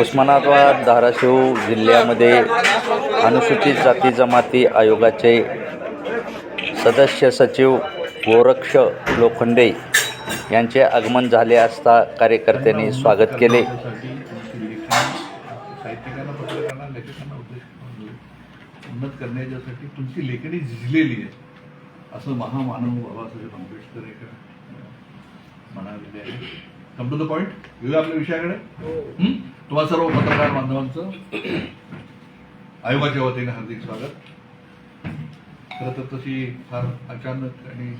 उस्मानाबाद धाराशिव जिल्ह्यामध्ये अनुसूचित जाती जमाती आयोगाचे सदस्य सचिव गोरक्ष लोखंडे यांचे आगमन झाले असता कार्यकर्त्यांनी स्वागत केले. उन्नत करण्याच्यासाठी तुमची लेखणी झिजलेली आहे. असं महामानव बाबासाहेब आंबेडकर एका म्हणालेले आहे. कम टू द पॉईंट येऊया आपल्या विषयाकडे? हं? तुम्हा सर्व पत्रकार बांधवांचं आयोगाच्या वतीने हार्दिक स्वागत. खरं तर तशी फार अचानक आणि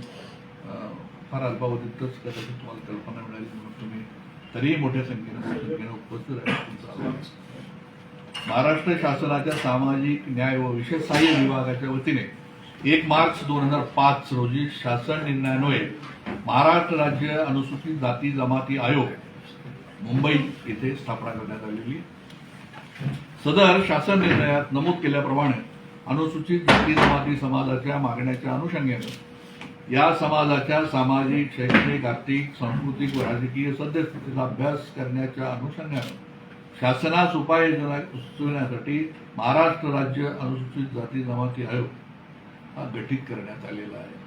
फार अल्पावधीतच कदाचित तुम्हाला कल्पना मिळाली म्हणून तुम्ही तरीही मोठ्या संख्येनं संख्येनं उपस्थित राहिले महाराष्ट्र शासनाच्या सामाजिक न्याय व विशेष सहाय्य विभागाच्या वतीने एक मार्च दोन हजार पाच रोजी शासन निर्णयान्वये महाराष्ट्र राज्य अनुसूचित जाती जमाती आयोग मुंबई येथे स्थापना करण्यात आलेली. सदर शासन निर्णयात नमूद केल्याप्रमाणे अनुसूचित जाती जमाती समाजाच्या मागण्याच्या अनुषंगाने या समाजाच्या सामाजिक शैक्षणिक आर्थिक सांस्कृतिक व राजकीय सद्यस्थितीचा अभ्यास करण्याच्या अनुषंगाने शासनास उपाययोजना सुचविण्यासाठी महाराष्ट्र राज्य अनुसूचित जाती जमाती आयोग हा गठीत करण्यात आलेला आहे.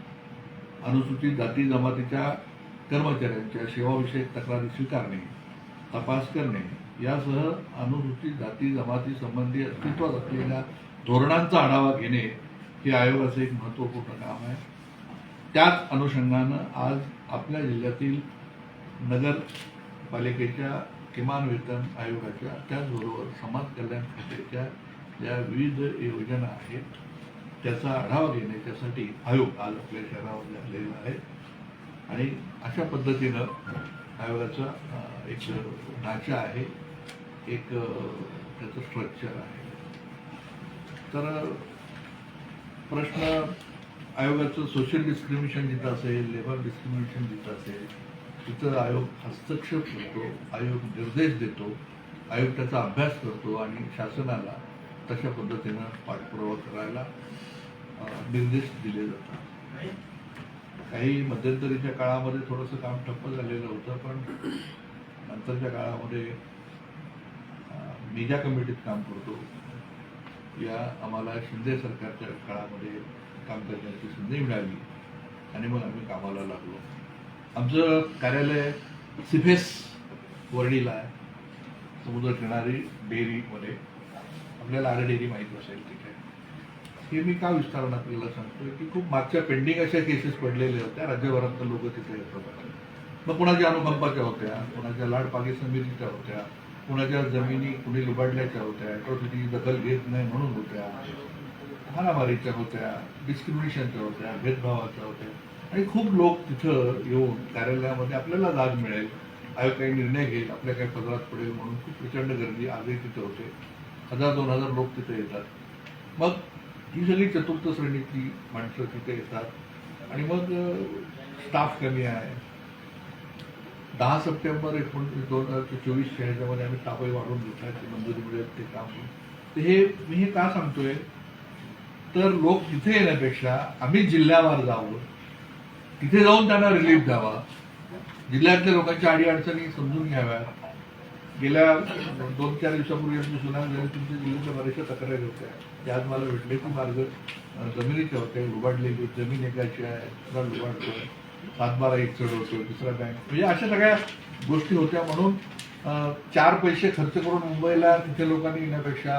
अनुसूचित जाती जमातीच्या कर्मचाऱ्यांच्या सेवाविषयक तक्रारी स्वीकारणे तपास करणे यासह अनुसूचित जाती जमाती संबंधी अस्तित्वात असलेल्या धोरणांचा आढावा घेणे हे आयोगाचं एक महत्त्वपूर्ण काम आहे. त्याच अनुषंगानं आज आपल्या जिल्ह्यातील नगरपालिकेच्या किमान वेतन आयोगाच्या त्याचबरोबर समाज कल्याण खात्याच्या ज्या विविध योजना आहेत. त्याचा आढावा घेण्याच्यासाठी आयोग आज आपल्या शहरामध्ये आलेला आहे. आणि अशा पद्धतीनं आयोगाचा एक ढाचा आहे. एक त्याचं स्ट्रक्चर आहे. तर प्रश्न आयोगाचं सोशल डिस्क्रिमिनेशन जिथं असेल लेबर डिस्क्रिमिनेशन जिथं असेल तिथं आयोग हस्तक्षेप करतो आयोग निर्देश देतो आयोग त्याचा अभ्यास करतो आणि शासनाला तशा पद्धतीनं पाठपुरावा करायला निर्देश दिले जातात. काही मध्यंतरीच्या काळामध्ये थोडंसं काम ठप्प झालेलं होतं पण नंतरच्या काळामध्ये मी ज्या कमिटीत काम करतो या आम्हाला शिंदे सरकारच्या काळामध्ये काम करण्याची संधी मिळाली आणि मग आम्ही कामाला लागलो. आमचं कार्यालय सिफेस वर्णीला आहे. समुद्र किनारी डेअरीमध्ये. आपल्याला आर डेअरी माहीत असेल तिथे. हे मी का विस्तारण आपल्याला सांगतोय? की खूप मागच्या पेंडिंग अशा केसेस पडलेल्या होत्या. राज्यभरात लोक तिथे येत होते मग कुणाच्या अनुकंपाच्या होत्या? कुणाच्या लाडपागी समितीच्या होत्या? कुणाच्या जमिनी कुणी लुबाडल्याच्या होत्या? अॅट्रॉसिटी दखल घेत नाही म्हणून होत्या? हाणामारीच्या होत्या? डिस्क्रिमिनेशनच्या होत्या? भेदभावाच्या होत्या? आणि खूप लोक तिथं येऊन कार्यालयामध्ये आपल्याला जाग मिळेल. आयोग काही निर्णय घेईल आपल्या काही पदरात पडेल म्हणून खूप प्रचंड गर्दी आजही तिथे होते. हजार दोन हजार लोक तिथे येतात. मग ही सगळी चतुर्थ श्रेणीतली माणसं तिथे येतात. आणि मग स्टाफ कमी आहे. दहा सप्टेंबर एकोणीस दोन हजार चोवीस ह्याच्यामध्ये आम्ही तापही वाढवून घेतल्याची मंजुरी मिळेल ते काम तर हे मी हे का सांगतोय? तर लोक तिथे येण्यापेक्षा आम्ही जिल्ह्यावर जावं. तिथे जाऊन त्यांना रिलीफ द्यावा. जिल्ह्यातल्या लोकांच्या अडीअडचणी समजून घ्याव्या गेल्या दोन चार दिवसापूर्वी आमची सुनावणी झाली. तुमच्या जिल्ह्याच्या बऱ्याचशा तक्रारी होत्या. त्या आज मला भेटले की मार्ग जमिनीचे जमिनीच्या होत्या. लुबाडलेली जमीन एकाची आहे दुसरा लुबाडतो सातबारा एक चढ होतो दुसरा बँक म्हणजे अशा सगळ्या गोष्टी होत्या म्हणून चार पैसे खर्च करून मुंबईला तिथे लोकांनी येण्यापेक्षा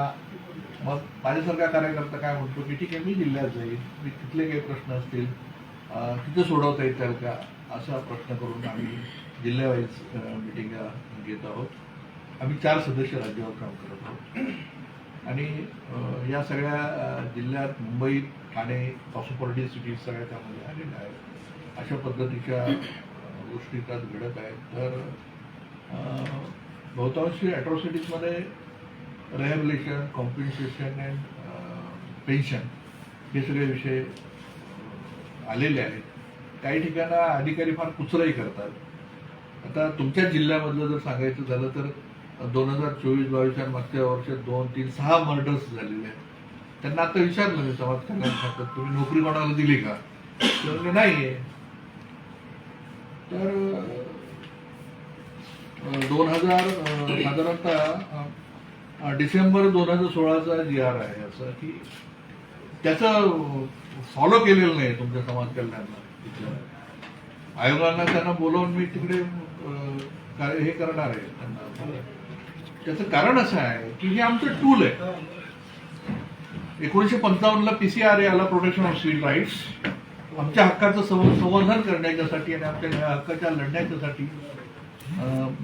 मग माझ्यासारखा कार्यकर्ता काय म्हणतो की ठीक आहे मी जिल्ह्यात जाईल मी तिथले काही प्रश्न असतील तिथं तिथे सोडवता येतील का? असा प्रश्न करून आम्ही जिल्ह्यावाईज मिटिंग घेत आहोत. आम्ही चार सदस्य राज्यावर काम करत आहोत. आणि या सगळ्या जिल्ह्यात मुंबई ठाणे कॉस्मोपॉलिटन सिटीज सगळ्या त्यामध्ये आलेल्या आहेत. अशा पद्धतीच्या गोष्टी त्यात घडत आहेत. तर बहुतांशी ॲट्रॉसिटीजमध्ये रेहॅबिलेशन कॉम्पिन्सेशन अँड पेन्शन हे सगळे विषय आलेले आहेत. काही ठिकाणं अधिकारी फार कुचराई करतात. आता तुमच्या जिल्ह्यामधलं जर सांगायचं झालं तर दोन हजार चोवीस बावीस आणि मागच्या वर्षात दोन तीन सहा मर्डर्स झालेले आहेत. त्यांना आता विचारलं मी समाज कल्याण खात्यात तुम्ही नोकरी कोणाला दिली का? तर म्हणले नाहीये. तर दोन हजार साधारणतः डिसेंबर दोन हजार सोळाचा जी आर आहे असं की त्याचं फॉलो केलेलं नाही तुमच्या समाज कल्याणला. आयोगांना त्यांना बोलवून मी तिकडे काय हे करणार आहे त्यांना. त्याचं कारण असं आहे की हे आमचं टूल आहे. एकोणीसशे पंचावन्नला पीसीआर आला प्रोटेक्शन ऑफ सिव्हिल राईट्स आमच्या हक्काचं संवर्धन करण्याच्यासाठी आणि आमच्या हक्काच्या लढण्याच्यासाठी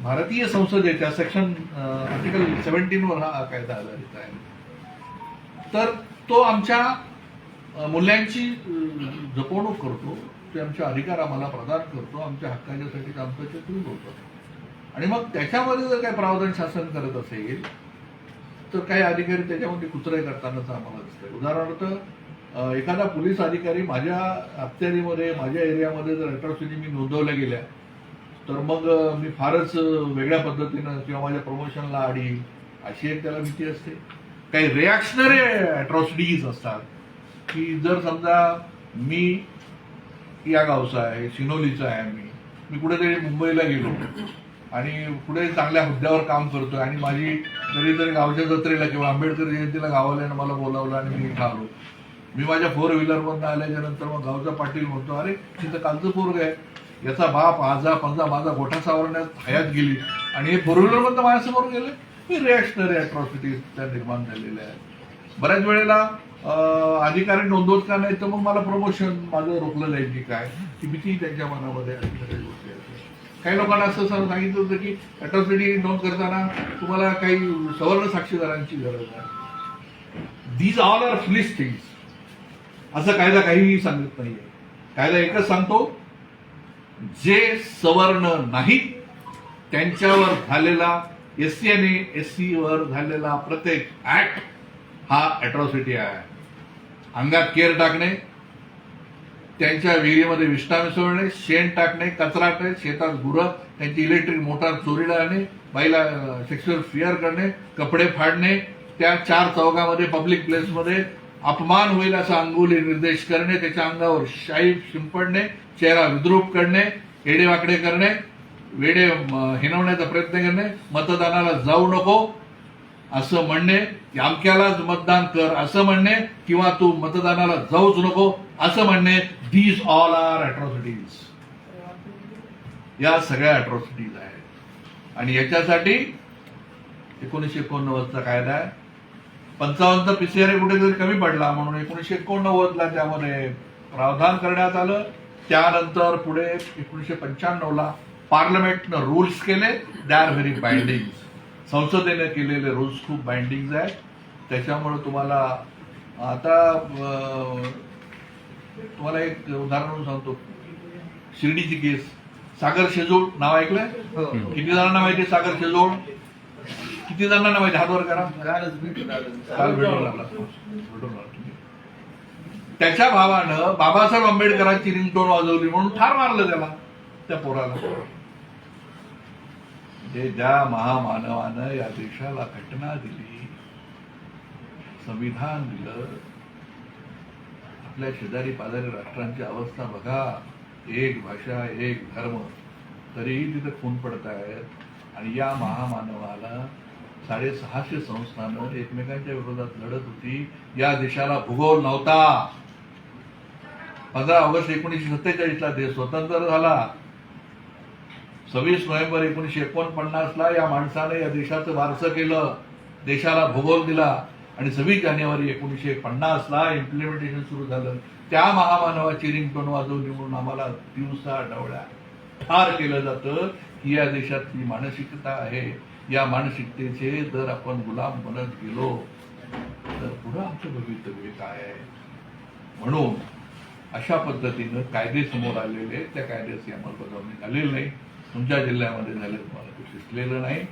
भारतीय संसदेच्या सेक्शन आर्टिकल सेव्हन्टीनवर हा कायदा आधारित आहे. तर तो आमच्या मूल्यांची जपवणूक करतो ते आमचे अधिकार आम्हाला प्रदान करतो आमच्या हक्काच्यासाठी आमचं ते टूल होतं. आणि मग त्याच्यामध्ये जर काही प्रावधान शासन करत असेल तर काही अधिकारी त्याच्यामध्ये कुचराई करतानाच आम्हाला दिसतंय. उदाहरणार्थ एखादा पोलीस अधिकारी माझ्या अखत्यारीमध्ये माझ्या एरियामध्ये जर अट्रॉसिटी मी नोंदवल्या गेल्या तर मग मी फारच वेगळ्या पद्धतीनं किंवा माझ्या प्रमोशनला आडी अशी एक त्याला भीती असते. काही रिॲक्शनरी अट्रॉसिटीज असतात की जर समजा मी या गावचा आहे शिनोलीचा आहे मी मी कुठेतरी मुंबईला गेलो आणि पुढे चांगल्या हुद्द्यावर काम करतोय. आणि माझी कधीतरी गावच्या जत्रेला किंवा आंबेडकर जयंतीला गावाल्यानं मला बोलावलं आणि मी इथं आलो. मी माझ्या फोर व्हीलरमधनं आल्याच्यानंतर मग गावचा पाटील म्हणतो अरे तिथं कालचं पोरग आहे. याचा बाप आजा पंजा माझा गोठा सावरण्यात हयात गेली. आणि हे फोर व्हीलरमधनं माझ्यासमोर गेले. हे रिॲक्शनरी अट्रॉसिटीज त्या निर्माण झालेल्या आहेत. बऱ्याच वेळेला अधिकारी नोंदवत का नाही तर मग मला प्रमोशन माझं रोखलं जाईल की काय ही भीती त्यांच्या मनामध्ये अशी गोष्टी काही लोकांना असं सांगितलं होतं की अट्रॉसिटी नोंद करताना तुम्हाला काही सवर्ण साक्षीदारांची गरज आहे. These all are fleece things असं कायदा काहीही सांगत नाहीये. कायदा एकच सांगतो जे सवर्ण नाहीत त्यांच्यावर झालेला एस सी आणि एस सी वर झालेला प्रत्येक ऍक्ट हा अट्रॉसिटी आहे. अंगात केर टाकणे त्यांच्या विहिरीमध्ये विष्ठा मिसळणे शेण टाकणे कचरा टाकणे शेतात गुरं त्यांची इलेक्ट्रिक मोटार चोरीला आणणे बाईला सेक्शुअल फिअर करणे कपडे फाडणे त्या चार चौकामध्ये पब्लिक प्लेसमध्ये अपमान होईल असा अंगुली निर्देश करणे त्याच्या अंगावर शाई शिंपडणे चेहरा विद्रूप करणे एडेवाकडे करणे वेडे हिनवण्याचा प्रयत्न करणे मतदानाला जाऊ नको असं म्हणणे की अमक्यालाच मतदान कर असं म्हणणे किंवा तू मतदानाला जाऊच नको असं म्हणणे दीज ऑल आर अट्रॉसिटीज या सगळ्या अट्रॉसिटीज आहेत. आणि याच्यासाठी एकोणीसशे एकोणनव्वदचा कायदा आहे. पंचावन्न पीसीआर कुठेतरी कमी पडला म्हणून एकोणीसशे एकोणनव्वदला त्यामध्ये प्रावधान करण्यात आलं. त्यानंतर पुढे एकोणीसशे पंच्याण्णवला पार्लमेंटनं रूल्स केले दे आर व्हेरी बाइंडिंग संसदेने केलेले रूल्स खूप बाइंडिंग आहेत. त्याच्यामुळे तुम्हाला आता तुम्हाला एक उदाहरण म्हणून सांगतो. शिर्डीची केस. सागर शेजूळ नाव ऐकलंय? किती जणांना माहिती सागर शेजूळ? किती जणांना माहिती? आहे? हात वर करा काल भेटून. त्याच्या भावानं बाबासाहेब आंबेडकरांची रिंगटोन वाजवली म्हणून ठार मारलं त्याला त्या पोराला. म्हणजे ज्या महामानवानं या देशाला घटना दिली संविधान दिलं आपल्या शेजारी पाजारी राष्ट्रांची अवस्था बघा एक भाषा एक धर्म तरीही तिथे खून पडत आहेत आणि या महामानवाला साडेसहाशे संस्थानं एकमेकांच्या विरोधात लढत होती. या देशाला भूगोल नव्हता. पंधरा ऑगस्ट एकोणीसशे सत्तेचाळीसला देश स्वतंत्र झाला. सव्वीस नोव्हेंबर एकोणीसशे एकोणपन्नासला या माणसाने या देशाचं वारसं केलं देशाला भूगोल दिला आणि सव्वीस जानेवारी एकोणीसशे पन्नासला इम्प्लिमेंटेशन सुरू झालं. त्या महामानवाची रिंगटोन वाजवली म्हणून आम्हाला दिवसा डवळ्या ठार केलं जातं की या देशातली मानसिकता आहे. या मानसिकतेचे जर आपण गुलाम बनत गेलो तर पुढं आमचं भवितव्य काय आहे? म्हणून अशा पद्धतीनं कायदे समोर आलेले आहेत. त्या कायद्याची अंमलबजावणी झालेली नाही. तुमच्या जिल्ह्यामध्ये झाले तुम्हाला ते दिसलेलं नाही.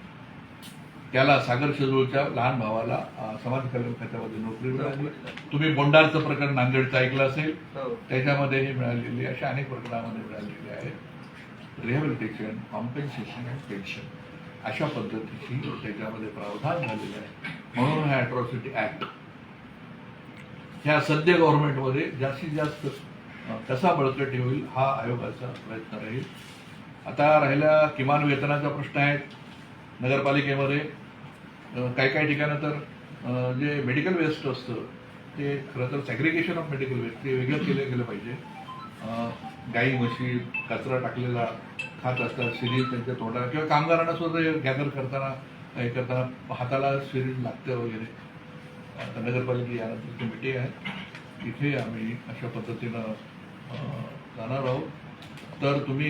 त्याला सागर शेजूळच्या लहान भावाला समाज कल्याण खात्यामध्ये नोकरी मिळाली. तुम्ही बोंडारचं प्रकरण नांदेडचं ऐकलं असेल त्याच्यामध्येही मिळालेली अशा अनेक प्रकरणामध्ये मिळालेले आहेत. रिहॅबिलिटेशन कॉम्पेन्सेशन अँड पेन्शन अशा पद्धतीची त्याच्यामध्ये प्रावधान झालेलं आहे. म्हणून हा अट्रॉसिटी ऍक्ट ह्या सद्य गव्हर्नमेंटमध्ये जास्तीत जास्त कसा बळकटी होईल हा आयोगाचा प्रयत्न राहील. आता राहिला किमान वेतनाचा प्रश्न आहे नगरपालिकेमध्ये. काही काही ठिकाणं तर जे मेडिकल वेस्ट असतं ते खरं तर सॅग्रिगेशन ऑफ मेडिकल वेस्ट ते वेगळं केलं गेलं पाहिजे. गाई म्हशी कचरा टाकलेला खात असतात सिरीज त्यांच्या तोंडाला किंवा कामगारांना सुद्धा गॅदर करताना हे करताना हाताला सिरीज लागते वगैरे. आता नगरपालिका यानंतर कमिटी आहे. तिथे आम्ही अशा पद्धतीनं जाणार आहोत. तर तुम्ही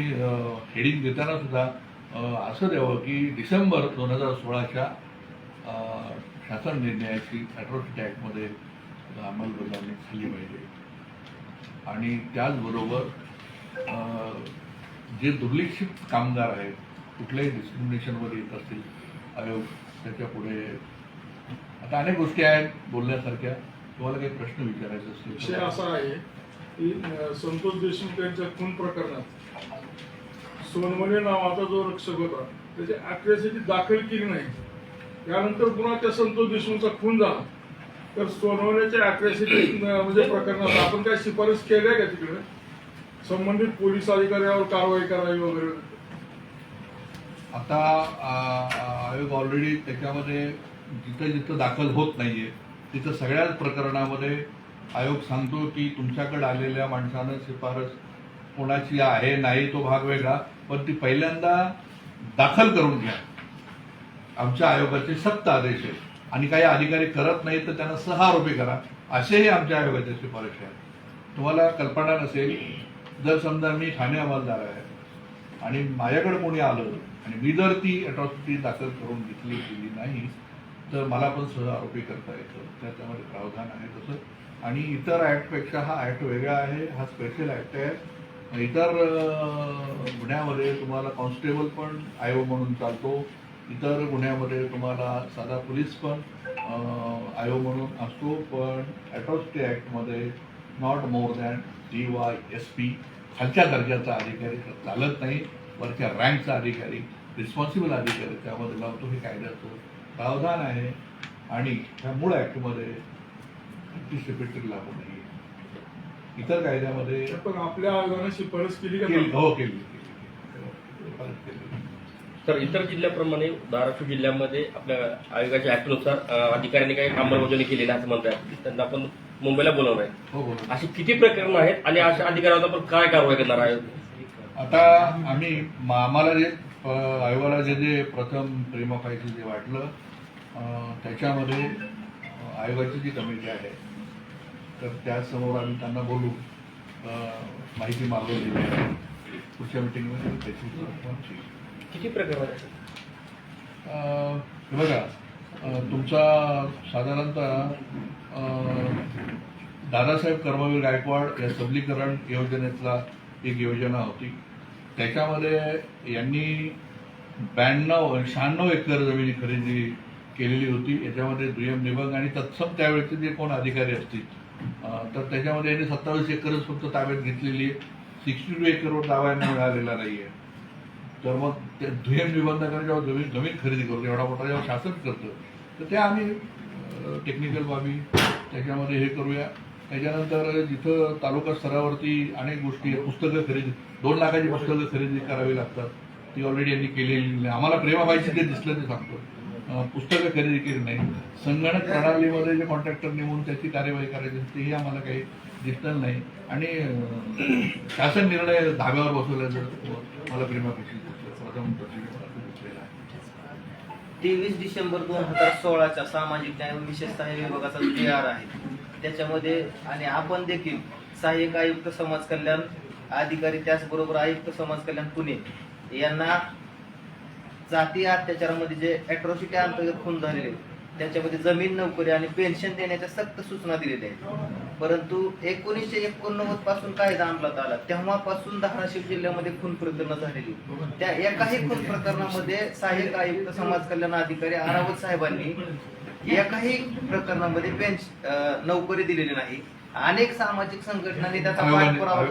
हेडिंग देताना सुद्धा असं द्यावं की डिसेंबर दोन हजार सोळाच्या शासन निर्णयाची ॲट्रॉसिटी ॲक्टमध्ये अंमलबजावणी झाली पाहिजे. आणि त्याचबरोबर जे दुर्लक्षित कामगार आहेत कुठल्याही डिस्क्रिमिनेशनवर येत असतील आयोग त्याच्या पुढे आता अनेक गोष्टी आहेत बोलण्यासारख्या. तुम्हाला काही प्रश्न विचारायचे असतील असा आहे की संतोष देशमुख यांच्या खून प्रकरणात सोनवणे नावाचा जो रक्षक होता त्याची अट्रॅसिटी दाखल केली नाही. त्यानंतर पुन्हा त्या संतोष देशमुखचा खून झाला. तर सोनवण्याच्या अट्रॅसिटी म्हणजे प्रकरणात आपण काय शिफारस केल्या का तिकडे? संबंधित पोलीस अधिकाऱ्यावर कारवाई करावी वगैरे. आता आयोग ऑलरेडी त्याच्यामध्ये जिथं जिथं दाखल होत नाहीये तिथं सगळ्याच प्रकरणामध्ये आयोग सांगतो की तुमच्याकडे आलेल्या माणसानं शिफारस कोणाची आहे नाही तो भाग वेगळा. पण ती पहिल्यांदा दाखल करून घ्या. आमच्या आयोगाचे सक्त आदेश आहेत. आणि काही अधिकारी करत नाही तर त्यांना सहा आरोपी करा. असेही आमच्या आयोगाच्या शिफारशी आहेत. तुम्हाला कल्पना नसेल जर समजा मी ठाणे अंमलदार आहे आणि माझ्याकडे कोणी आलं आणि मी जर ती अट्रॉसिटी दाखल करून घेतली गेली नाही तर मला पण सह आरोपी करता येतं. त्याच्यामध्ये प्रावधान आहे तसं. आणि इतर ॲक्टपेक्षा हा ॲक्ट वेगळा आहे. हा स्पेशल ॲक्ट आहे. इतर गुन्ह्यामध्ये तुम्हाला कॉन्स्टेबल पण आयोग म्हणून चालतो. इतर गुन्ह्यामध्ये तुम्हाला साधा पोलीस पण आयोग म्हणून असतो. पण atrocity ॲक्टमध्ये not more than D Y S P खालच्या दर्जाचा अधिकारी चालत नाही. वरच्या रँकचा अधिकारी रिस्पॉन्सिबल अधिकारी त्यामध्ये लावतो हे कायद्याचं प्रावधान आहे. आणि ह्या मूळ ॲक्टमध्ये अँटिसिपेटरी लागू नाही. इतर कायद्यामध्ये पण आपल्या आयोगाने शिफारस केली का केली नाही? हो केली केली. केली. केली. तर इतर जिल्ह्याप्रमाणे धाराशिव जिल्ह्यामध्ये आपल्या आयोगाच्या ऍक्टनुसार अं, अधिकाऱ्यांनी काही अंमलबजावणी केली नाही असं म्हणतात त्यांना आपण मुंबईला बोलवणार आहे हो बोला अशी किती प्रकरणं आहेत आणि अशा अधिकाऱ्यांवर आपण काय कारवाई करणार आयोग आता आम्ही म- आम्हाला जे अ, आयोगाला जे जे प्रथम प्रेमा पाहिजे जे वाटलं अ, त्याच्यामध्ये अ, आयोगाची जी कमिटी आहे तर त्यासमोर आम्ही त्यांना बोलू. माहिती मागवली. पुढच्या मिटिंगमध्ये त्याची. किती हे बघा तुमचा साधारणतः दादासाहेब कर्मवीर गायकवाड या सबलीकरण योजनेतला एक योजना होती. त्याच्यामध्ये यांनी ब्याण्णव शहाण्णव एकर जमिनी खरेदी केलेली होती. याच्यामध्ये दुय्यम निबंध आणि तत्सम त्यावेळेचे जे कोण अधिकारी असतील तर त्याच्यामध्ये यांनी सत्तावीस एकरच फक्त ताब्यात घेतलेली आहे. सिक्स्टी टू एकरवर दावा यांना मिळालेला नाही आहे तर मग ते दुय्यम निबंधकाने जेव्हा जमीन जमीन खरेदी करतो एवढा मोठा जेव्हा शासन करतं तर ते आम्ही टेक्निकल बाबी त्याच्यामध्ये हे करूया. त्याच्यानंतर जिथं तालुका स्तरावरती अनेक गोष्टी पुस्तकं खरेदी दोन लाखाची पुस्तकं खरेदी करावी लागतात. ती ऑलरेडी यांनी केलेली नाही. आम्हाला प्रेमाबाईची जे दिसलं ते सांगतो. पुस्तकं खरेदी केली नाही. संगणक प्रणालीमध्ये जे कॉन्ट्रॅक्टर नेमून त्याची कार्यवाही करायची असते तेही आम्हाला काही दिसलं नाही. आणि शासन निर्णय धाब्यावर बसवल्याचं मला प्रेमापेक्षा प्रथम मला तेवीस डिसेंबर दोन हजार सोळाच्या सामाजिक न्याय विशेष सहाय्य विभागाचा जी आर आहे. त्याच्यामध्ये आणि आपण देखील सहाय्यक आयुक्त समाज कल्याण अधिकारी त्याचबरोबर आयुक्त समाज कल्याण पुणे यांना जाती अत्याचारामध्ये जे अॅट्रॉसिटी अंतर्गत खून झालेले त्याच्यामध्ये जमीन नोकरी आणि पेन्शन देण्याच्या सक्त सूचना दिलेल्या आहेत. परंतु एकोणीसशे एकोणनव्वदपासून कायदा अंमलात आला तेव्हापासून धाराशिव जिल्ह्यामध्ये खून प्रकरण झालेली त्या एकाही खून प्रकरणामध्ये सहाय्यक आयुक्त समाज कल्याण अधिकारी आरावत साहेबांनी एकाही प्रकरणामध्ये पेन्शन नोकरी दिलेली नाही. अनेक सामाजिक संघटनांनी त्याचा पाठपुरावा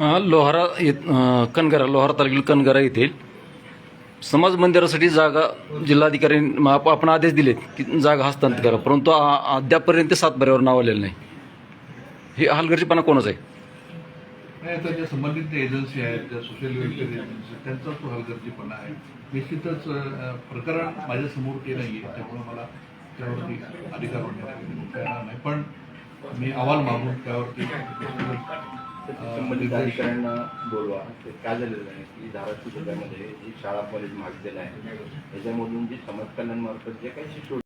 अ, लोहारा कनगरा लोहारा तालुक्यातील कनगरा येथे समाज मंदिरासाठी जागा जिल्हाधिकारी आप- आपण आदेश दिलेत की जागा हस्तांतर करा परंतु अद्यापपर्यंत सातबाऱ्यावर नाव आलेलं नाही. हे हलगर्जीपणा कोणाच आहे? नाही आता ज्या संबंधित एजन्सी आहेत ज्या सोशल वेलफेअर एजन्सी त्यांचा तो हलगर्जीपणा आहे. निश्चितच प्रकरण माझ्यासमोर ते नाही आहे त्यामुळे मला त्यावरती अधिकार होणार नाही पण मी अहवाल मागून त्यावरती संबंधित अधिकाऱ्यांना बोलवा. काय झालेलं आहे की धाराशिव जिल्ह्यामध्ये जी शाळा कॉलेज मागलेलं आहे त्याच्यामधून जी समाज कल्याण जे काही शिष्य